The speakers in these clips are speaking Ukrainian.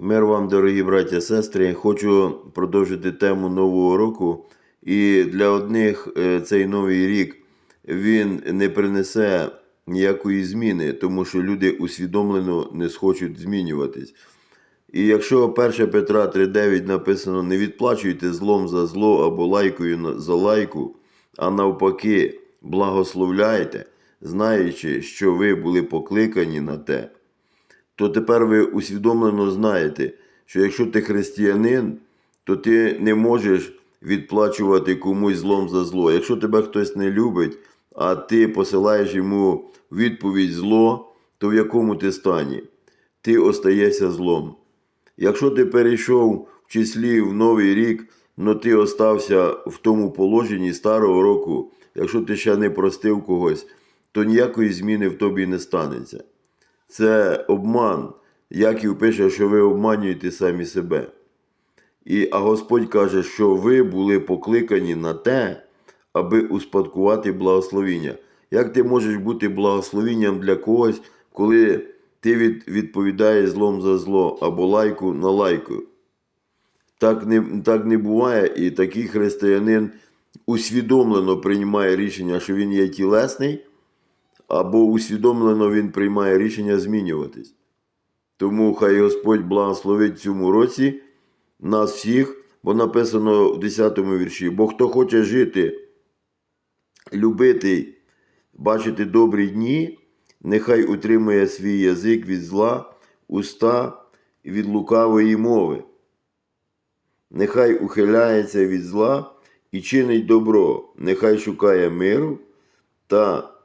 Мир вам, дорогі браття сестри. Хочу продовжити тему Нового року. І для одних е, цей новий рік він не принесе ніякої зміни, тому що люди усвідомлено не схочуть змінюватись. І якщо 1 Петра 3,9 написано не відплачуйте злом за зло або лайкою за лайку, а навпаки, благословляйте, знаючи, що ви були покликані на те, то тепер ви усвідомлено знаєте, що якщо ти християнин, то ти не можеш відплачувати комусь злом за зло. Якщо тебе хтось не любить, а ти посилаєш йому відповідь зло, то в якому ти стані? Ти остаєшся злом. Якщо ти перейшов в числі в новий рік, но ти остався в тому положенні старого року, якщо ти ще не простив когось, то ніякої зміни в тобі не станеться. Це обман. Яків пише, що ви обманюєте самі себе. І, а Господь каже, що ви були покликані на те, аби успадкувати благословіння. Як ти можеш бути благословінням для когось, коли ти від, відповідаєш злом за зло або лайку на лайку? Так не, так не буває, і такий християнин усвідомлено приймає рішення, що він є тілесний, або усвідомлено він приймає рішення змінюватись. Тому хай Господь благословить цьому році нас всіх, бо написано в 10 вірші: бо хто хоче жити, любити, бачити добрі дні, нехай утримує свій язик від зла, уста від лукавої мови. Нехай ухиляється від зла і чинить добро, нехай шукає миру та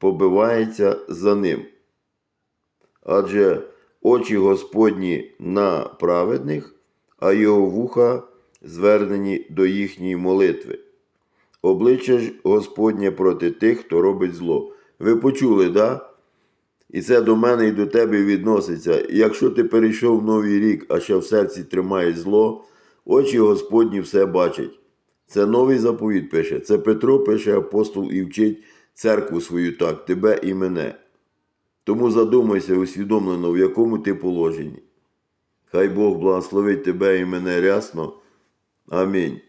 побивається за ним. Адже очі Господні на праведних, а його вуха звернені до їхньої молитви. Обличчя ж Господнє проти тих, хто робить зло. Ви почули, да? І це до мене і до тебе відноситься. Якщо ти перейшов новий рік, а ще в серці тримаєш зло, очі Господні все бачать. Це новий заповіт пише. Це Петро пише апостол і вчить церкву свою так, тебе і мене. Тому задумайся усвідомлено, в якому ти положенні. Хай Бог благословить тебе і мене рясно. Амінь.